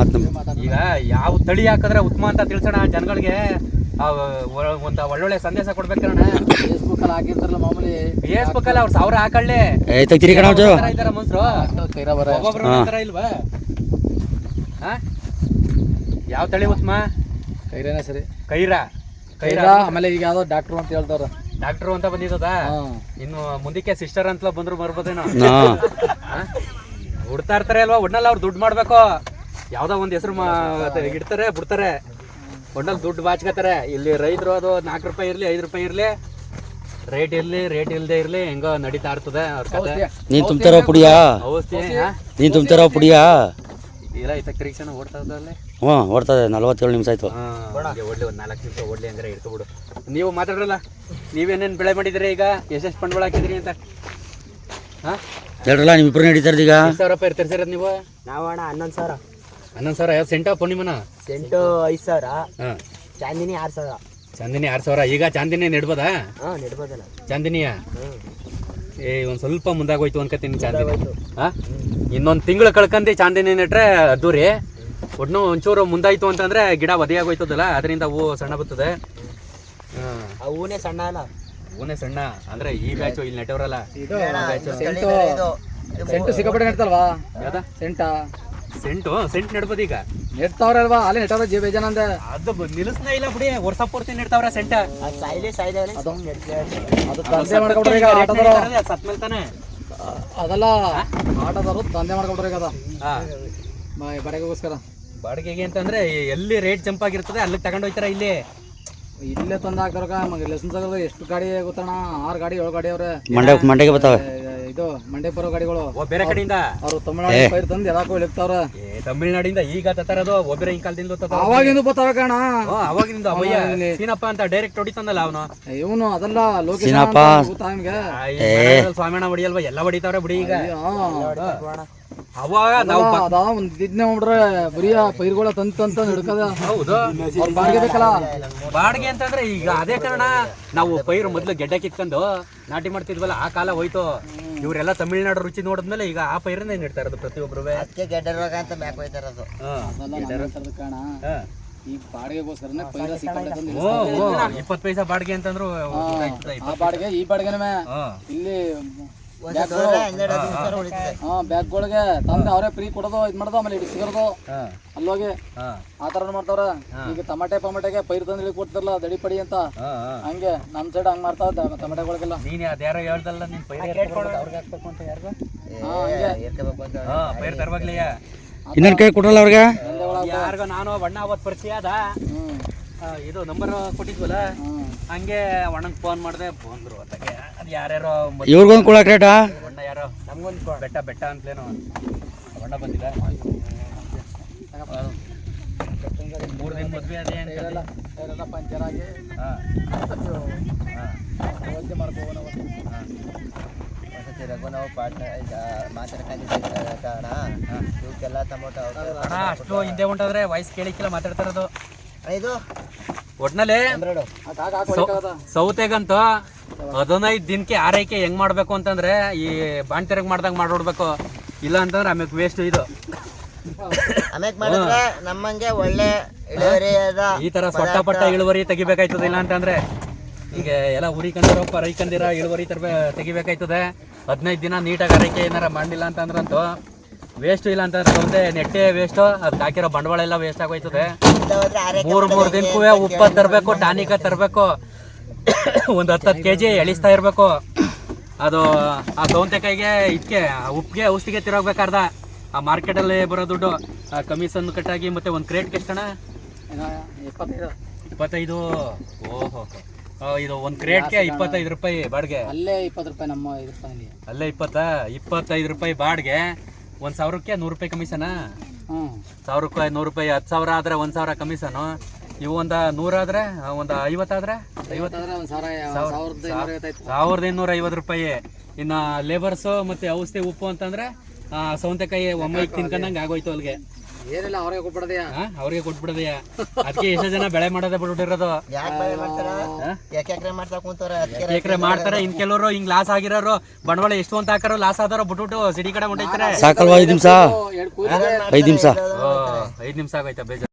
ಮತ್ತು ಈಗ ಯಾವ ತಳಿ ಹಾಕಿದ್ರೆ ಉತ್ತಮ ಅಂತ ತಿಳ್ಸೋಣ ಜನಗಳಿಗೆ. ಒಂದ ಒಳ್ಳೊಳ್ಳೆ ಸಂದೇಶ ಕೊಡ್ಬೇಕಣ್ಣ. ಫೇಸ್ಬುಕ್ ಅಲ್ಲಿ ಹಾಕಿರ್ತಾರಲ್ಲ ಮಾಮೂಲಿ. ಫೇಸ್ಬುಕ್ ಅಲ್ಲಿ ಅವ್ರು ಸಾವಿರ ಹಾಕೊಳ್ಳಿ. ಏ ತೆಗ್ತಿರಿ ಕಣ ಜೋ ಇದಾರ ಮನ್ಸರು. ಇಲ್ವಾ? ಹಾ? ಯಾವ ತಳಿ ಉತ್ತಮ? ಕೈರೇನೆ ಸರಿ. ಕೈರಾ? ಕೈರ? ಆಮೇಲೆ ಈಗ ಯಾವ್ದೋ ಡಾಕ್ಟರ್ ಅಂತ ಹೇಳ್ತಾರ ಡಾಕ್ಟ್ರು ಅಂತ ಬಂದಿದ್ದದ? ಇನ್ನು ಮುಂದಕ್ಕೆ ಸಿಸ್ಟರ್ ಅಂತ ಬಂದ್ರು ಬರ್ಬೋದೇನೋ? ಹುಡ್ತಾ ಇರ್ತಾರೆ ಅಲ್ವಾ? ಹುಡ್ನಲ್ಲ ಅವ್ರು ದುಡ್ಡು ಮಾಡ್ಬೇಕು. ಯಾವ್ದೋ ಒಂದ್ ಹೆಸರು ಇಡ್ತಾರೆ ಬಿಡ್ತಾರೆ. ಒಟ್ನಲ್ಲಿ ದುಡ್ಡು ಬಾಚ್ಕೋತಾರೆ ಇಲ್ಲಿ ರೈತರು ಅದು ನಾಲ್ಕು ರೂಪಾಯಿ ಇರ್ಲಿ ಐದು ರೂಪಾಯಿ ಇರ್ಲಿ. ರೇಟ್ ಇರ್ಲಿ ರೇಟ್ ಇಲ್ಲದೆ ಇರ್ಲಿ ಹೆಂಗೋ ನಡೀತಾ ಇರ್ತದೆ ಅವ್ರ ಕತೆ. ನೀನು ತುಂಬ್ತಾರೋ ಪುಡಿಯಾ? ಔಷಧಿ? ನೀನು ತುಂಬ್ತಾರೋ ಪುಡಿಯಾ? ಇಲ್ಲ ಇತ್ತ ಕಿರಿಕ್ಷಣ ಓಡ್ತಾ ಇದ್ದಲ್ಲೇ ಹ್ಞೂ ಓಡ್ತದೆ ನಲ್ವತ್ತೇಳು ನಿಮಿಷ ಆಯ್ತು. ಹಾ, ಒಂದು ನಾಲ್ಕು ನಿಮಿಷ ಒಡ್ಲಿ ಅಂದ್ರೆ ಇಟ್ಕೊಬಿಡು ನೀವು ಮಾತಾಡ್ರಲ್ಲ ನೀವೇನೇನು ಬೆಳೆ ಮಾಡಿದ್ರಿ ಈಗ? ಎಷ್ಟೆಷ್ಟು ಬಂಡವಾಳ ಹಾಕಿದ್ರಿ ಅಂತ? ಹಾ? ಹೇಳ್ರಲ್ಲ ನಿಮ್ಮಿಬ್ರು ನಡೀತಾ ಈಗ? ಸಾವಿರ ರೂಪಾಯಿ ತರ್ಸಿರೋದು ನೀವು? ನಾವು ಅಣ್ಣ ಹನ್ನೊಂದು ಸಾವಿರ. ಹನ್ನೊಂದು ಸಾವಿರ ಯಾವ ಸೆಂಟ ಪೂರ್ಣಿಮನ ಸೆಂಟು ಐದು ಸಾವಿರ. ಹಾಂ. ಚಾಂದಿನಿ ಆರು ಸಾವಿರ. ಚಾಂದಿನಿ ಆರು ಸಾವಿರ. ಈಗ ಚಾಂದಿನಿ ನೆಡ್ಬೋದಾ? ಹಾಂ ನೆಡ್ಬೋದಲ್ಲ ಚಾಂದಿನಿಯ? ಹ್ಞೂ ಏ ಒಂದು ಸ್ವಲ್ಪ ಮುಂದಾಗೋಯ್ತು ಅನ್ಕತೀನಿ ಚಾಂದಿನಿ. ಹಾ? ಇನ್ನೊಂದು ತಿಂಗಳು ಕಳ್ಕಂದು ಚಾಂದಿನಿ ನೆಟ್ರೆ ಅದ್ದೂರಿ. ಒಡ್ನು ಒಂಚೂರು ಮುಂದಾಯ್ತು ಅಂತಂದ್ರೆ ಗಿಡ ಒದೆಯಾಗೋಯ್ತದಲ್ಲ ಅದರಿಂದ ಹೂವು ಸಣ್ಣ ಬರ್ತದೆ. ಹಾಂ. ಆ ಹೂನೇ ಸಣ್ಣ ಅಲ್ಲ. ಹೂನೇ ಸಣ್ಣ. ಅಂದ್ರೆ ಈ ಬ್ಯಾಚು ಇಲ್ಲಿ ನೆಟ್ಟವರಲ್ಲ ಸೆಂಟು ಸೆಂಟು ಸಿಕ್ಕಾಪಟ್ಟೆ ನೆಡ್ತಲ್ವಾ? ಸೆಂಟ? ಸೆಂಟು ಸೆಂಟ್ ನೆಡ್ಬೋದು ಈಗ. ನೆಡ್ತಾವ್ರಲ್ವಾ? ಅಲ್ಲಿ ನೆಟ್ಟವ್ರ ಜೀವ ಬೇಜಾನ ಅಂದ ಅದು ನಿಲ್ಲಿಸ್ನೇ ಇಲ್ಲ ಬಿಡಿ ವರ್ಷ ಪೂರ್ತಿ ನೆಡ್ತಾವ್ರ ಸೆಂಟ. ಅದು ಸಾಯ್ಲೆ ದಂಧೆ ಮಾಡ್ಕೊಂಡ್ರೆ ಈಗ ಆಟದವರು. ಸತ್ ಮೇಲೆ ತಾನೆ. ಅದೆಲ್ಲ ಆಟದವರು ದಂಧೆ ಮಾಡ್ಕೊಂಡ್ರೆ ಈಗ ಅದ. ಹಾ. ಬಡಗೋಸ್ಕರ ಬಾಡಿಗೆಗೆ ಅಂತಂದ್ರೆ ಎಲ್ಲಿ ರೇಟ್ ಜಂಪ್ ಆಗಿರ್ತದೆ ಅಲ್ಲಿ ತಗೊಂಡು ಹೋಯ್ತಾರ ಇಲ್ಲಿ. ಇಲ್ಲೇ ತಂದು ಹಾಕ್ತಾರ ಮಗ. ಲೆಸನ್ಸ್ ಆಗೋದು ಎಷ್ಟು ಗಾಡಿ ಗೊತ್ತಣ್ಣ? ಆರು ಗಾಡಿ ಏಳು ಗಾಡಿ ಅವ್ರೆ. ಮಂಡ್ಯ ಮಂಡ್ಯಗೆ ಬರ್ತಾವೆ. ಇದು ಮಂಡ್ಯ ಬರೋ ಗಾಡಿಗಳು. ಓ ಬೇರೆ ಕಡೆಯಿಂದ? ಅವ್ರು ತಮಿಳ್ನಾಡು ಪೈರ್ ತಂದು ಎಲ್ಲಾಕೋ ಇಳಿಕ್ತಾವ್ರ ಏ ತಮಿಳ್ನಾಡಿಂದ ಈಗ ತತ್ತರದು ಒಬ್ಬರೇ ಹಿಂಗ್ ಕಾಲದಿಂದ ತತ್ತಾರ. ಅವಾಗಿಂದ ಬತ್ತಾವ ಕಣ. ಓ, ಅವಾಗಿನಿಂದ ಸೀನಪ್ಪ ಅಂತ ಡೈರೆಕ್ಟ್ ಹೊಡಿತಂದಲ್ಲ ಅವನು? ಇವನು ಅದಲ್ಲ ಲೋಕೇಶ್ ಸೀನಪ್ಪ. ನಿಮ್ಗೆ ಸ್ವಾಮಿಯಣ್ಣ ಹೊಡಿಯಲ್ವಾ ಎಲ್ಲ ಹೊಡಿತಾವ್ರೆ ಬಿಡಿ ಈಗ. ಅವಾಗ ನಾವು ಅಲ್ಲ, ಅದ ಒಂದ್ ಇದ್ನೇ ಮಾಡ್ರೆ ಬರಿಯ ಪೈರ್ಗಳ ತಂದ್ ತಂದ್ ತಂದ್ ಹಿಡ್ಕದ. ಹೌದು. ಅವ್ರ ಬಾಡಿಗೆ ಬೇಕಲ್ಲ? ಬಾಡಿಗೆ ಅಂತಂದ್ರೆ ಈಗ ಅದೇ ಕಾರಣ ನಾವು ಪೈರು ಮೊದ್ಲು ಗೆಡ್ಡೆ ಕಿತ್ಕೊಂಡು ನಾಟಿ ಮಾಡ್ತಿದ್ವಲ್ಲ ಆ ಕಾಲ ಹೋಯ್ತು. ಇವರೆಲ್ಲ ತಮಿಳ್ನಾಡು ರುಚಿ ನೋಡಿದ್ಮೇಲೆ ಈಗ ಆ ಪೈರನ್ನೇ ನೀಡ್ತಾ ಇರೋದು ಪ್ರತಿಯೊಬ್ರು ಅದಕ್ಕೆ ಗೆಡ್ಡ ರೋಗ ಅಂತ ಮ್ಯಾಕ್ ಹೋಯ್ತಾರದು ಇರೋದು. ಕಾಣ. ಈ ಬಾಡಿಗೆಗೋಸ್ಕರನೇ ಪೈರ ತಂದು ಇಪ್ಪತ್ತು ಪೈಸಾ ಬಾಡಿಗೆ ಅಂತಂದ್ರು. ಆ ಬಾಡಿಗೆ ಈ ಬಾಡಿಗೆನೇ ಹಾ. ಇಲ್ಲಿ ಹಾ ಬ್ಯಾಗ್ಗಳಿಗೆ ತಂದ್ರೆ ಅವರೇ ಫ್ರೀ ಕೊಡೋದು ಇದು ಮಾಡೋದು ಆಮೇಲೆ ಇಟ್ಟು ಸಿಗೋದು. ಹಾ, ಅಲ್ಲೋಗಿ ಹಾ, ಆ ಥರ ಮಾಡ್ತಾವ್ರ. ಈಗ ಟಮಾಟೆ ಪಮಾಟೆಗೆ ಪೈರ್ ತಂದು ಇಳಿ ಕೊಡ್ತಾರಲ್ಲ ದಡಿ ಪಡಿ ಅಂತ. ಹಂಗೆ ನಮ್ಮ ಸೈಡ್ ಹಂಗ್ ಮಾಡ್ತಾವ ಟಮಾಟೆಗಳಿಗೆಲ್ಲ. ನೀನು ಅದ್ಯಾರೋ ಹೇಳ್ದಲ್ಲ ನೀನು ಪೈರ್ ಅವ್ರಿಗೆ ಹಾಕ್ಬೇಕು ಅಂತ ಯಾರಿಗೂ? ಹಾ ಪೈರ್ ತರವಾಗ್ಲಿಯ? ಇನ್ನೊಂದು ಕೈ ಕೊಡಲ್ಲ ಅವ್ರಿಗೆ? ಯಾರಿಗೋ ನಾನು ಬಣ್ಣ ಅವತ್ತು ಪರಿಚಯ ಅದ ಇದು ನಂಬರ್ ಕೊಟ್ಟಿದ್ವಲ್ಲ? ಹಂಗೆ ಅಣ್ಣಂಗೆ ಫೋನ್ ಮಾಡಿದೆ ಬಂದ್ರು ಅತ್ತಾಗೆ ಯಾರ್ಯಾರೋ ಇವ್ರಿಗೊಂದು ಕೊಡಕ್ ರೇಟಾ ಬಣ್ಣ ಯಾರೋ? ನಮ್ಗೊಂದು ಬೆಟ್ಟ ಬೆಟ್ಟ ಅಂತಲೇನೋ. ಬಣ್ಣ ಬಂದಿಲ್ಲ. ಮೂರು ದಿನ ಮದ್ವೆ ಅದೇ ಅಂತ ಇರಲ್ಲ ಎಲ್ಲ ಪಂಚರ್ ಆಗಿ ಹಾಂ. ವ್ಯವಸ್ಥೆ ಪಾರ್ಟ್ನರ್ ಕಾರಣ ಇವಕ್ಕೆಲ್ಲ ಟೊಮೊಟೊ ಅಣ್ಣ ಅಷ್ಟು ಹಿಂದೆ ಉಂಟಾದ್ರೆ ವಾಯ್ಸ್ ಕೇಳಿಕ್ಕಿಲ್ಲ ಮಾತಾಡ್ತಾ ಇರೋದು ಇದು ಒಟ್ನಲ್ಲಿ ಸೌತೆಗಂತೂ ಹದಿನೈದು ದಿನಕ್ಕೆ ಆರೈಕೆ ಹೆಂಗ್ ಮಾಡ್ಬೇಕು ಅಂತಂದ್ರೆ ಈ ಬಾಣ್ತಿರಗ್ ಮಾಡ್ದಂಗ್ ಮಾಡ್ಬಿಡ್ಬೇಕು ಇಲ್ಲ ಅಂತಂದ್ರೆ ಆಮೇಲೆ ವೇಸ್ಟ್ ಇದು. ಆಮೇಲೆ ಮಾಡಿದ್ರೆ ನಮ್ಮಂಗೆ ಒಳ್ಳೆ ಈ ತರ ಸೊಟ್ಟ ಪಟ್ಟ ಇಳುವರಿ ತೆಗಿಬೇಕಾಯ್ತದ ಇಲ್ಲ ಅಂತಂದ್ರೆ ಈಗ ಎಲ್ಲ ಉರಿಕಂದಿರೋ ರೈಕಂದಿರ ಇಳುವರಿ ತರಬೇ ತೆಗಿಬೇಕಾಯ್ತದೆ. ಹದಿನೈದು ದಿನ ನೀಟಾಗಿ ಆರೈಕೆ ಏನಾರ ಮಾಡಿಲ್ಲ ಅಂತಂದ್ರಂತೂ ವೇಸ್ಟ್ ಇಲ್ಲ ಅಂತಂದ್ರೆ ಒಂದೇ ನೆಟ್ಟೆ ವೇಸ್ಟ್ ಅದಕ್ಕೆ ಹಾಕಿರೋ ಬಂಡವಾಳ ಎಲ್ಲ ವೇಸ್ಟ್ ಆಗೋಯ್ತದೆ. ಮೂರು ಮೂರು ಆರೈಕೆ ಮೂರ್ ಮೂರ್ ದಿನಕ್ಕೂ ಉಪ್ಪ ತರಬೇಕು ಟಾನಿಕ ತರಬೇಕು. ಒಂದ್ ಹತ್ತು ಕೆ ಜಿ ಎಳಿಸ್ತಾ ಇರಬೇಕು. ಅದು ಆ ಸೌಂತೆಕಾಯಿಗೆ ಇದಕ್ಕೆ ಉಪ್ಪಿಗೆ ಔಷಧಿಗೆ ತಿರೋಗ್ಬೇಕಾರ್ದ. ಆ ಮಾರ್ಕೆಟಲ್ಲಿ ಬರೋ ದುಡ್ಡು ಆ ಕಮಿಷನ್ ಕಟ್ಟಾಗಿ ಮತ್ತೆ ಒಂದು ಕ್ರೇಟ್ಗೆ ಎಷ್ಟಣ ಇಪ್ಪತ್ತೈದು. ಇಪ್ಪತ್ತೈದು? ಓಹೋ ಇದು ಒಂದು ಕ್ರೇಟ್ಗೆ ಇಪ್ಪತ್ತೈದು ರೂಪಾಯಿ ಬಾಡಿಗೆ. ಅಲ್ಲೇ ಇಪ್ಪತ್ತು ರೂಪಾಯಿ ನಮ್ಮ ಐದು ರೂಪಾಯಿ ಅಲ್ಲೇ ಇಪ್ಪತ್ತಾ? ಇಪ್ಪತ್ತೈದು ರೂಪಾಯಿ ಬಾಡಿಗೆ. ಒಂದು ಸಾವಿರಕ್ಕೆ ನೂರು ರೂಪಾಯಿ ಕಮಿಷನ ಹ್ಞೂ. ಸಾವಿರ ರೂಪಾಯಿ ನೂರು ರೂಪಾಯಿ ಹತ್ತು ಸಾವಿರ ಆದರೆ ಒಂದು ಸಾವಿರ ಕಮಿಷನು ಇವು ಒಂದು ನೂರಾದರೆ ಒಂದು ಐವತ್ತಾದರೆ? ಸಾವಿರದ ಇನ್ನೂರ ಐವತ್ತು ರೂಪಾಯಿ. ಇನ್ನ ಲೇಬರ್ಸ್ ಮತ್ತೆ ಔಷಧಿ ಉಪ್ಪು ಅಂತಂದ್ರೆ ಸೌಂತೆಕಾಯಿ ಒಮ್ಮೆ ಒಮ್ಮೈಕ್ ತಿನ್ಕೊಂಡಂಗೆ ಆಗೋಯ್ತು ಅಲ್ಲಿಗೆ ಏನಿಲ್ಲ ಅವ್ರಿಗೆ ಕೊಟ್ಬಿಡದೆಯಾ? ಅವ್ರಿಗೆ ಕೊಟ್ಬಿಡದೆಯಾ? ಅದಕ್ಕೆ ಎಷ್ಟೋ ಜನ ಬೆಳೆ ಮಾಡೋದೇ ಬಿಟ್ಬಿಟ್ಟಿರೋದು. ಯಾಕೆ ಬೆಳೆ ಮಾಡ್ತಾರ? ಯಾಕೆ ಎಕರೆ ಮಾಡ್ತಾರೆ? ಇನ್ ಕೆಲವರು ಹಿಂಗ್ ಲಾಸ್ ಆಗಿರೋರು ಬಂಡವಾಳ ಎಷ್ಟು ಅಂತ ಹಾಕಾರೋ ಲಾಸ್ ಆದಾರೋ ಬಿಟ್ಬಿಟ್ಟು ಸಿಡಿ ಕಡೆ ಹೊಂಟೈತಾರೆ ಸಾಕಲ್ವಾ ಐದು ನಿಮಿಷ. ಐದ್ ಕೂಲಿ ಐದು ನಿಮಿಷ. ಐದು ನಿಮಿಷ ಆಗೋಯ್ತಾ ಬೇಜಾರು.